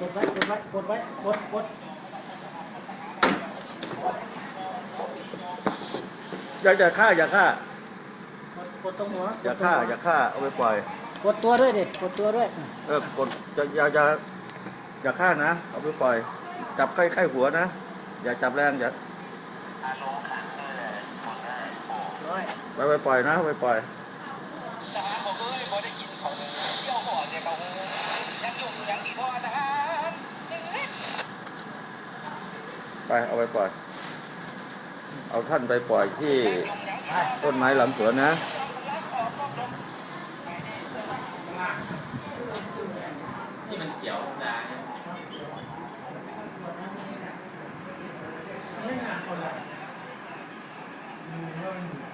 กดไว้กดไว้กดไว้กดกดอย่าอย่าฆ่าอย่าฆ่ากดตรงหัวอย่าฆ่าอย่าฆ่าเอาไปปล่อย กดตัวด้วยดิกดตัวด้วยเออกดจะอย่าอย่าอย่าฆ่านะ เอาไปปล่อย จับใกล้ใกหัวนะ อย่าจับแรงอย่าไปไปปล่อยนะไปปล่อย ไปเอาไปปล่อย เอาท่านไปปล่อยที่ต้นไม้หลังสวนนะ ที่มันเขียวดาเนี่ยเ